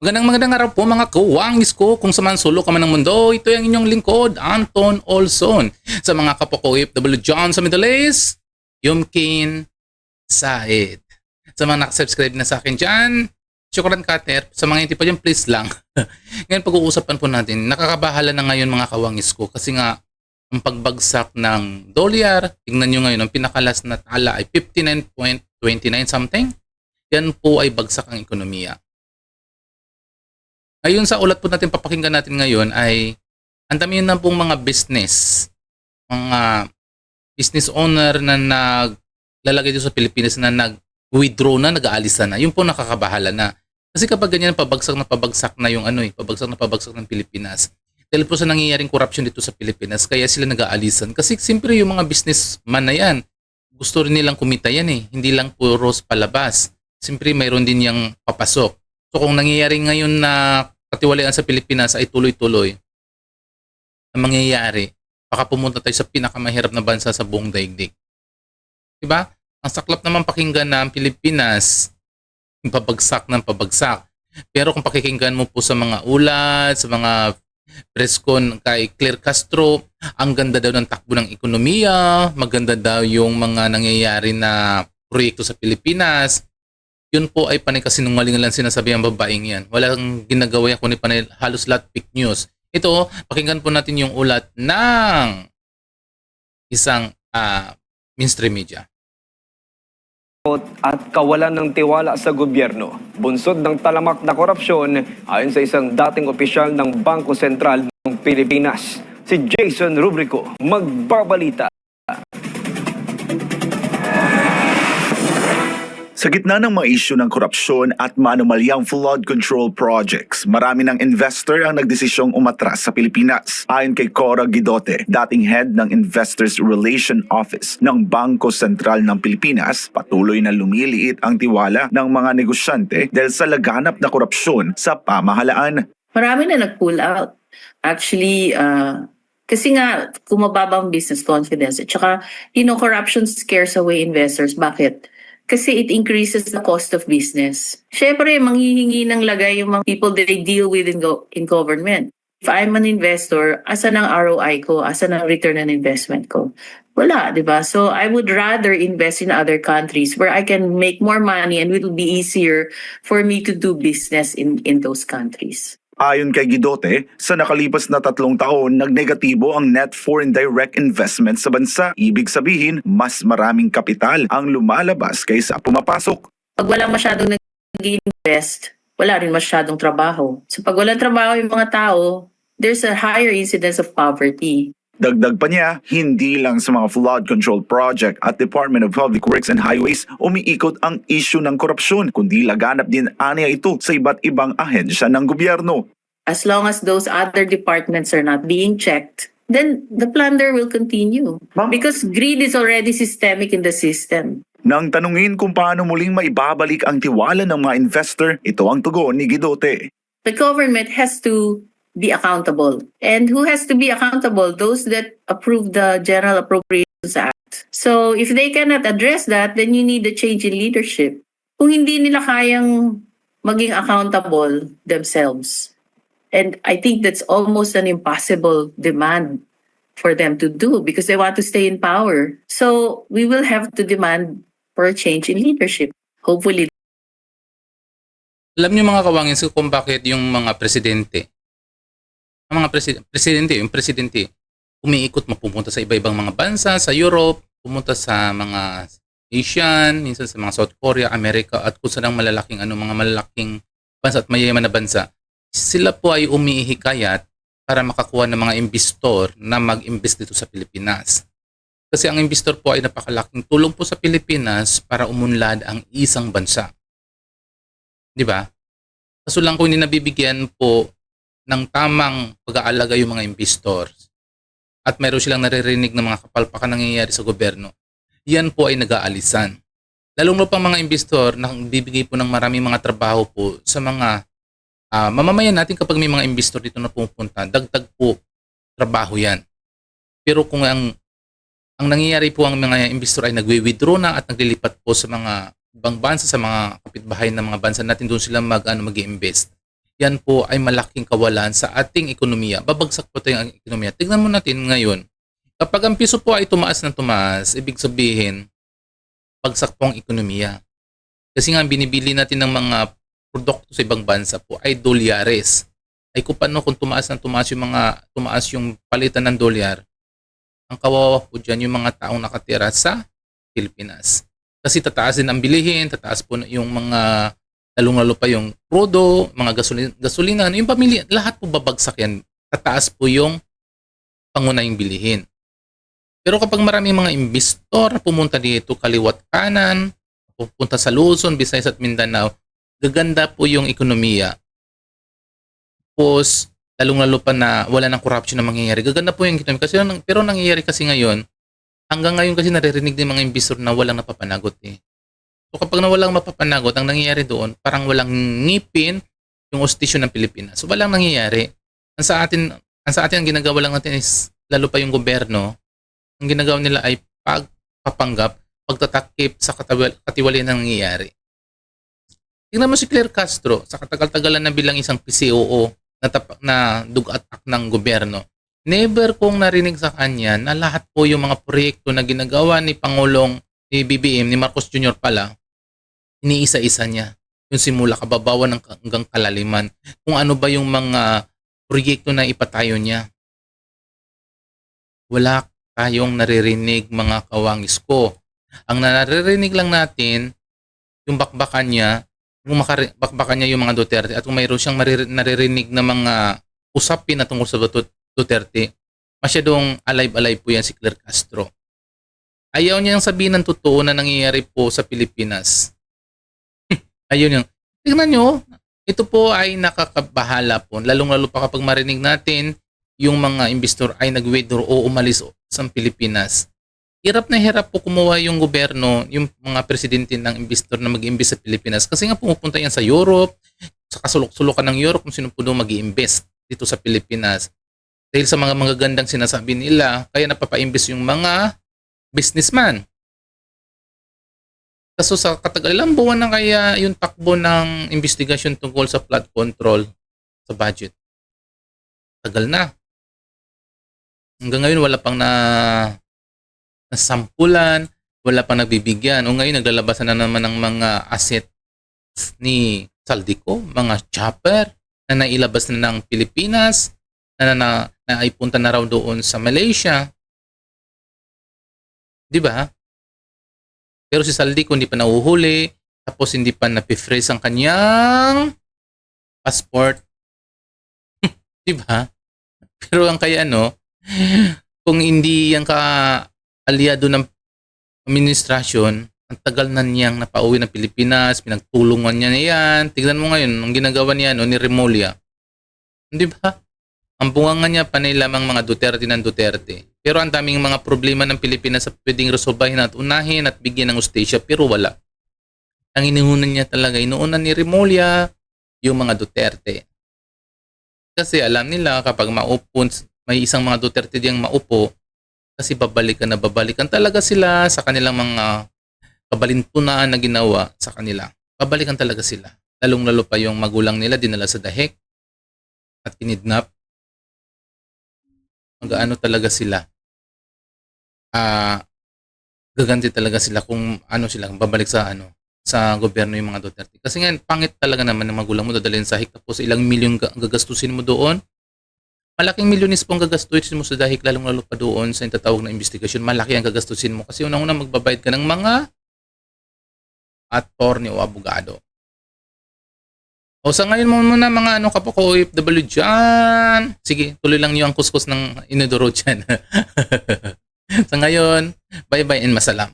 Magandang magandang araw po mga kawangis ko kung saan solo ka man ng mundo. Ito yung inyong lingkod, Anton Olson. Sa mga kapwa ko OFW John sa Middle East, Yumkin Said. Sa mga nakasubscribe na sa akin dyan, Shukran Kater. Sa mga hindi pa dyan, please lang. ngayon pag-uusapan po natin, nakakabahala na ngayon mga kawangis ko kasi nga ang pagbagsak ng dolyar, tingnan nyo ngayon, ang pinakalas na tala ay 59.29 something. Yan po ay bagsak ang ekonomiya. Ngayon sa ulat po natin papakinggan natin ngayon ay ang dami na pong mga business, mga business owner na naglalagay dito sa Pilipinas na nag-withdraw na, nag-aalisa na. Yun po nakakabahala na. Kasi kapag ganyan, pabagsak na pabagsak na yung ano eh, pabagsak na pabagsak ng Pilipinas. Dahil po sa nangyayaring corruption dito sa Pilipinas, kaya sila nag-aalisan. Kasi siyempre yung mga businessman na yan, gusto rin nilang kumita yan eh. Hindi lang puros palabas. Siyempre mayroon din yung papasok. So kung nangyayari ngayon na katiwalian sa Pilipinas ay tuloy-tuloy, ang mangyayari, baka pumunta tayo sa pinakamahirap na bansa sa buong daigdig. Diba? Ang saklap naman pakinggan na ang Pilipinas, pabagsak ng pabagsak. Pero kung pakikinggan mo po sa mga ulat, sa mga preskon kay Claire Castro, ang ganda daw ng takbo ng ekonomiya, maganda daw yung mga nangyayari na proyekto sa Pilipinas, yun po ay panay kasinungalingan lang sinasabi ang babaeng yan. Walang ginagawa yan kundi panay halos lahat fake news. Ito, pakinggan po natin yung ulat ng isang ah, mainstream media. at kawalan ng tiwala sa gobyerno. Bunsod ng talamak na korupsyon ayon sa isang dating opisyal ng Bangko Sentral ng Pilipinas. Si Jason Rubrico magbabalita. Sa gitna ng mga isyu ng korupsyon at manumalyang flood control projects, marami ng investor ang nagdesisyong umatras sa Pilipinas. Ayon kay Cora Guidote, dating head ng Investors Relation Office ng Bangko Sentral ng Pilipinas, patuloy na lumiliit ang tiwala ng mga negosyante dahil sa laganap na korupsyon sa pamahalaan. Marami na nag-pull out. Actually, uh, kasi nga, kumababa ang business confidence. At saka, you know, corruption scares away investors. Bakit? Kasi it increases the cost of business. Siyempre, manghihingi ng lagay yung mga people that they deal with in, go- in government. If I'm an investor, asan ang ROI ko? Asan ang return on investment ko? Wala, di ba? So I would rather invest in other countries where I can make more money and it will be easier for me to do business in, in those countries. Ayon kay Guidote, sa nakalipas na tatlong taon, nagnegatibo ang net foreign direct investment sa bansa. Ibig sabihin, mas maraming kapital ang lumalabas kaysa pumapasok. Pag wala masyadong nag-invest, wala rin masyadong trabaho. So pag walang trabaho yung mga tao, there's a higher incidence of poverty. Dagdag pa niya, hindi lang sa mga flood control project at Department of Public Works and Highways umiikot ang issue ng korupsyon, kundi laganap din aniya ito sa iba't ibang ahensya ng gobyerno. As long as those other departments are not being checked, then the plunder will continue. Because greed is already systemic in the system. Nang tanungin kung paano muling maibabalik ang tiwala ng mga investor, ito ang tugon ni Guidote. The government has to be accountable. And who has to be accountable? Those that approve the General Appropriations Act. So if they cannot address that, then you need a change in leadership. Kung hindi nila kayang maging accountable themselves. And I think that's almost an impossible demand for them to do because they want to stay in power. So we will have to demand for a change in leadership. Hopefully Alam niyo mga kawangin kung bakit yung mga presidente, ang mga presi- presidente, yung presidente, umiikot mapupunta sa iba-ibang mga bansa, sa Europe, pumunta sa mga Asian, minsan sa mga South Korea, Amerika, at kung saan malalaking, ano, mga malalaking bansa at mayayaman na bansa. Sila po ay umihikayat para makakuha ng mga investor na mag-invest dito sa Pilipinas. Kasi ang investor po ay napakalaking tulong po sa Pilipinas para umunlad ang isang bansa. Di ba? Kaso lang kung hindi nabibigyan po ng tamang pag-aalaga yung mga investors at mayroon silang naririnig ng mga kapalpakan nangyayari sa gobyerno, yan po ay nag-aalisan. Lalong pang mga investor na bibigay po ng maraming mga trabaho po sa mga ah, mamamayan natin kapag may mga investor dito na pumupunta, dagdag po trabaho yan. Pero kung ang ang nangyayari po ang mga investor ay nagwi-withdraw na at naglilipat po sa mga ibang bansa sa mga kapitbahay ng mga bansa natin doon sila mag ano mag-invest. Yan po ay malaking kawalan sa ating ekonomiya. Babagsak po tayong ekonomiya. Tignan mo natin ngayon. Kapag ang piso po ay tumaas ng tumaas, ibig sabihin, bagsak po ang ekonomiya. Kasi nga binibili natin ng mga produkto sa ibang bansa po ay dolyares. Ay kung paano kung tumaas ng tumaas yung mga tumaas yung palitan ng dolyar, ang kawawa po dyan yung mga taong nakatira sa Pilipinas. Kasi tataas din ang bilihin, tataas po yung mga lalong-lalo pa yung crudo, mga gasolina, gasolina yung pamilya, lahat po babagsak yan. Tataas po yung pangunahing bilihin. Pero kapag marami mga investor pumunta dito kaliwat kanan, pupunta sa Luzon, Visayas at Mindanao, gaganda po yung ekonomiya. Tapos, lalong-lalo pa na wala ng corruption na mangyayari. Gaganda po yung ekonomiya. Kasi, pero nangyayari kasi ngayon, hanggang ngayon kasi naririnig din mga investor na walang napapanagot eh. So kapag walang mapapanagot, ang nangyayari doon, parang walang ngipin yung ostisyon ng Pilipinas. So walang nangyayari. Ang sa atin, ang sa atin ang ginagawa lang natin is, lalo pa yung gobyerno, ang ginagawa nila ay pagpapanggap, pagtatakip sa katawa- katiwalian ng nangyayari. Tingnan mo si Claire Castro, sa katagal-tagalan na bilang isang PCOO na, tap- na dugatak ng gobyerno. Never kong narinig sa kanya na lahat po yung mga proyekto na ginagawa ni Pangulong ni BBM, ni Marcos Jr. pala, iniisa-isa niya. Yung simula kababawan ng hanggang kalaliman. Kung ano ba yung mga proyekto na ipatayo niya. Wala tayong naririnig mga kawangis ko. Ang naririnig lang natin, yung bakbakan niya, yung bakbakan niya yung mga Duterte at kung mayroon siyang naririnig na mga usapin na tungkol sa Dut- Duterte, masyadong alive-alive po yan si Claire Castro. Ayaw niyang sabihin ng totoo na nangyayari po sa Pilipinas. Ayun yung, tignan nyo, ito po ay nakakabahala po. Lalong-lalo pa kapag marinig natin yung mga investor ay nag-withdraw o umalis sa Pilipinas. Hirap na hirap po kumuha yung gobyerno, yung mga presidente ng investor na mag-invest sa Pilipinas. Kasi nga pumupunta yan sa Europe, sa kasulok-sulukan ng Europe kung sino po doon mag-invest dito sa Pilipinas. Dahil sa mga magagandang sinasabi nila, kaya napapa-invest yung mga businessman. Kaso sa katagal ilang buwan na kaya yung takbo ng investigasyon tungkol sa flood control sa budget. Tagal na. Hanggang ngayon wala pang na nasampulan, wala pang nagbibigyan. O ngayon naglalabasan na naman ng mga asset ni Saldico, mga chopper na nailabas na ng Pilipinas, na, na, na ay punta na raw doon sa Malaysia. 'Di ba? Pero si Saldico hindi pa nahuhuli, tapos hindi pa napi-freeze ang kanyang passport. 'Di ba? Pero ang kaya ano, kung hindi yan ka aliado ng administrasyon, ang tagal na niyang napauwi ng Pilipinas, pinagtulungan niya na yan. Tignan mo ngayon, ang ginagawa niya no, ni Remulla. Di ba? Ang bunga niya panay lamang mga Duterte ng Duterte. Pero ang daming mga problema ng Pilipinas sa pwedeng resolbahin at unahin at bigyan ng ustisya pero wala. Ang inuunan niya talaga, inuunan ni Remulla yung mga Duterte. Kasi alam nila kapag maupo, may isang mga Duterte diyang maupo, kasi babalikan na babalikan talaga sila sa kanilang mga kabalintunaan na ginawa sa kanila. Babalikan talaga sila. Lalong-lalo pa yung magulang nila dinala sa dahek at kinidnap. Mag-ano talaga sila. Ah, gaganti talaga sila kung ano sila, babalik sa ano sa gobyerno yung mga Duterte. Kasi nga, pangit talaga naman ng magulang mo dadalhin sa hik tapos ilang milyon ga- gagastusin mo doon. Malaking milyonis pong gagastusin mo sa dahik lalong lalo pa doon sa tatawag na investigasyon. Malaki ang gagastusin mo kasi unang-una magbabayad ka ng mga attorney o abogado. O sa ngayon muna mga ano ka po ko OFW dyan. Sige, tuloy lang niyo ang kuskus ng inodoro dyan. sa ngayon, bye-bye and masalam.